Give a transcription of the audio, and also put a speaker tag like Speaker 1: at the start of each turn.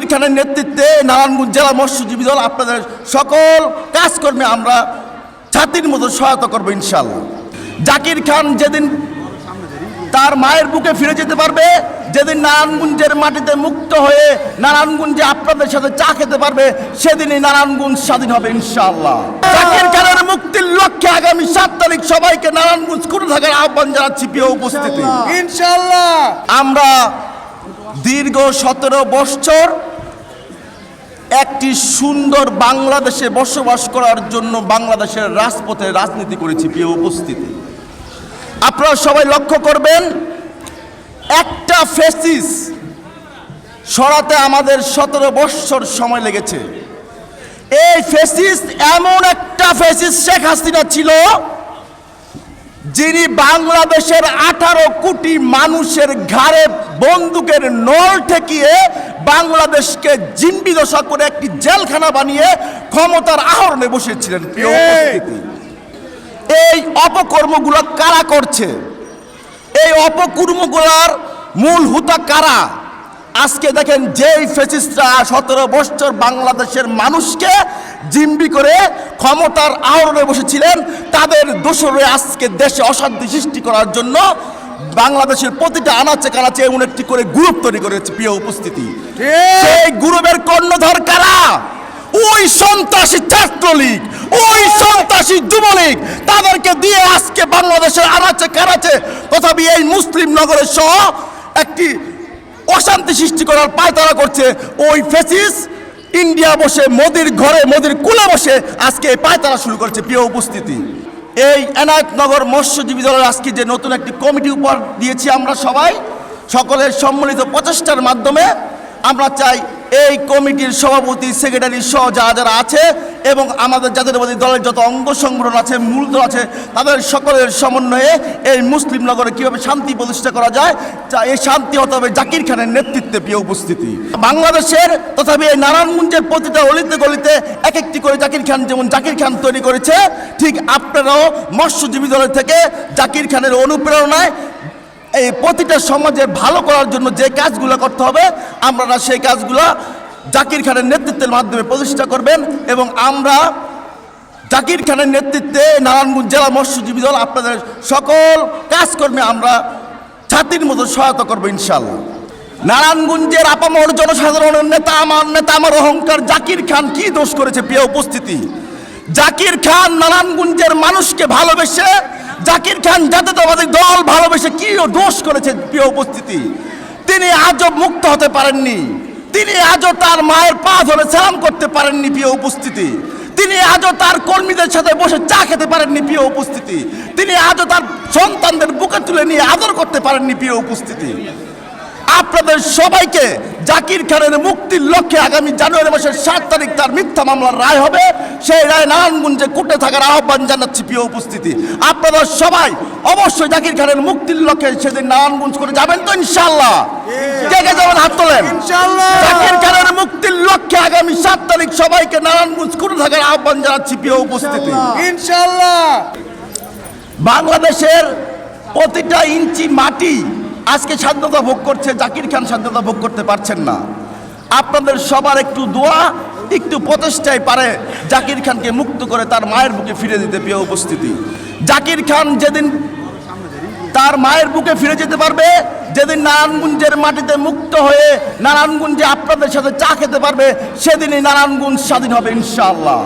Speaker 1: জাকির খানের নেতৃত্বে নারায়ণগঞ্জ জেলা মৎস্যজীবী দল আপনাদের সকল কাজকর্মে আমরা ছাতির মতো সহায়তা করব ইনশাল্লাহ জাকির খান যেদিন তার মায়ের বুকে ফিরে যেতে পারবে যেদিন নারায়ণগঞ্জের মাটিতে মুক্ত হয়ে নারায়ণগঞ্জে আপনাদের সাথে চা খেতে পারবে সেদিনই নারায়ণগঞ্জ স্বাধীন হবে ইনশাআল্লাহ। জাকির খানের মুক্তির লক্ষ্যে আগামী সাত তারিখ সবাইকে নারায়ণগঞ্জ করে থাকার আহ্বান জানাচ্ছি প্রিয় উপস্থিতি।
Speaker 2: ইনশাল্লাহ
Speaker 1: আমরা দীর্ঘ সতেরো বৎসর একটি সুন্দর বাংলাদেশে বসবাস করার জন্য বাংলাদেশের রাজপথে রাজনীতি করেছি, প্রিয় উপস্থিতি। আপনারা সবাই লক্ষ্য করবেন, একটা ফেসিস সরাতে আমাদের সতেরো বৎসর সময় লেগেছে। এই ফেসিস এমন একটা ফেসিস শেখ হাসিনা ছিল যিনি বাংলাদেশের আঠারো কোটি মানুষের ঘাড়ে বন্দুকের নল ঠেকিয়ে বাংলাদেশকে জিম্বি দশা করে একটি জেলখানা বানিয়ে ক্ষমতার আহরণে বসেছিলেন এই অপকর্মগুলো কারা করছে? এই অপকর্মগুলোর মূল হুতা কারা? আজকে দেখেন যেই ফেসিস্টরা সতেরো বছর বাংলাদেশের মানুষকে জিম্বি করে ক্ষমতার আহরণে বসেছিলেন। তাদের দোষরে আজকে দেশে অশান্তি সৃষ্টি করার জন্য বাংলাদেশের প্রতিটা আনাচে কানাচে এমন একটি করে গ্রুপ তৈরি করেছে প্রিয় উপস্থিতি। সেই গ্রুপের কর্ণধর কারা? ওই সন্ত্রাসী ছাত্রলীগ ওই সন্ত্রাসী যুবলীগ তাদেরকে দিয়ে আজকে বাংলাদেশের আনাচে কানাচে তথাপি এই মুসলিম নগরের সহ একটি অশান্তি সৃষ্টি করার পায়তারা করছে ওই ফেসিস ইন্ডিয়া বসে, মোদির ঘরে, মোদির কুলে বসে আজকে এই পায়তারা শুরু করছে প্রিয় উপস্থিতি। এই এনায়তনগর মৎস্যজীবী দলের আজকে যে নতুন একটি কমিটি উপহার দিয়েছি আমরা সবাই, সকলের সম্মিলিত প্রচেষ্টার মাধ্যমে আমরা চাই এই কমিটির সভাপতি, সেক্রেটারি সহ যারা যারা আছে এবং আমাদের জাতীয়তাবাদী দলের যত অঙ্গ সংগঠন আছে, মূল দল আছে, তাদের সকলের সমন্বয়ে এই মুসলিম নগরে কীভাবে শান্তি প্রতিষ্ঠা করা যায় এই শান্তি হতে হবে জাকির খানের নেতৃত্বে প্রিয় উপস্থিতি। বাংলাদেশের তথাপি এই নারায়ণগঞ্জের প্রতিটা অলিতে গলিতে এক একটি করে জাকির খান যেমন জাকির খান তৈরি করেছে, ঠিক আপনারাও মৎস্যজীবী দলের থেকে জাকির খানের অনুপ্রেরণায় এই প্রতিটা সমাজের ভালো করার জন্য যে কাজগুলো করতে হবে আপনারা সেই কাজগুলো জাকির খানের নেতৃত্বের মাধ্যমে প্রতিষ্ঠা করবেন এবং আমরা জাকির খানের নেতৃত্বে নারায়ণগঞ্জ জেলা মৎস্যজীবী দল, আপনাদের সকল কাজকর্মে আমরা ছাতির মতো সহায়তা করব ইনশাল্লাহ নারায়ণগঞ্জের আপামর জনসাধারণের নেতা আমার নেতা আমার অহংকার জাকির খান কি দোষ করেছে প্রিয় উপস্থিতি? জাকির খান নারায়ণগঞ্জের মানুষকে ভালোবেসে জাকির খান জাতীয়তাবাদী দল ভালোবেসে কি দোষ করেছে প্রিয় উপস্থিতি, তিনি আজও মুক্ত হতে পারেননি। তিনি আজও তার মায়ের পা ধরে সালাম করতে পারেননি প্রিয় উপস্থিতি। তিনি আজও তার কর্মীদের সাথে বসে চা খেতে পারেননি প্রিয় উপস্থিতি। তিনি আজও তার সন্তানদের বুকে তুলে নিয়ে আদর করতে পারেননি প্রিয় উপস্থিতি। আপনাদের সবাইকে জাকির খানের মুক্তির লক্ষ্যে আগামী জানুয়ারি মাসের সাত তারিখ তার মিথ্যা মামলার রায় হবে। সেই রায় নারায়ণগঞ্জে কুটে থাকার আহ্বান জানাচ্ছি প্রিয় উপস্থিতি। আপনারা সবাই অবশ্যই জাকির খানের মুক্তির লক্ষ্যে সেদিন নারায়ণগঞ্জ করে যাবেন তো ইনশাল্লাহ কে কে যাবেন হাত তোলেন। জাকির খানের মুক্তির লক্ষ্যে আগামী সাত তারিখ সবাইকে নারায়ণগঞ্জ করে থাকার আহ্বান জানাচ্ছি প্রিয় উপস্থিতি।
Speaker 2: ইনশাল্লাহ
Speaker 1: বাংলাদেশের প্রতিটা ইঞ্চি মাটি আজকে স্বাধীনতা ভোগ করছে জাকির খান স্বাধীনতা ভোগ করতে পারছেন না। আপনাদের সবার একটু দোয়া একটু প্রচেষ্টায় পারে জাকির খানকে মুক্ত করে তার মায়ের বুকে ফিরে দিতে পেয়ে উপস্থিতি। জাকির খান যেদিন তার মায়ের বুকে ফিরে যেতে পারবে, যেদিন নারায়ণগঞ্জের মাটিতে মুক্ত হয়ে নারায়ণগঞ্জে আপনাদের সাথে চা খেতে পারবে, সেদিনই নারায়ণগঞ্জ স্বাধীন হবে ইনশাআল্লাহ।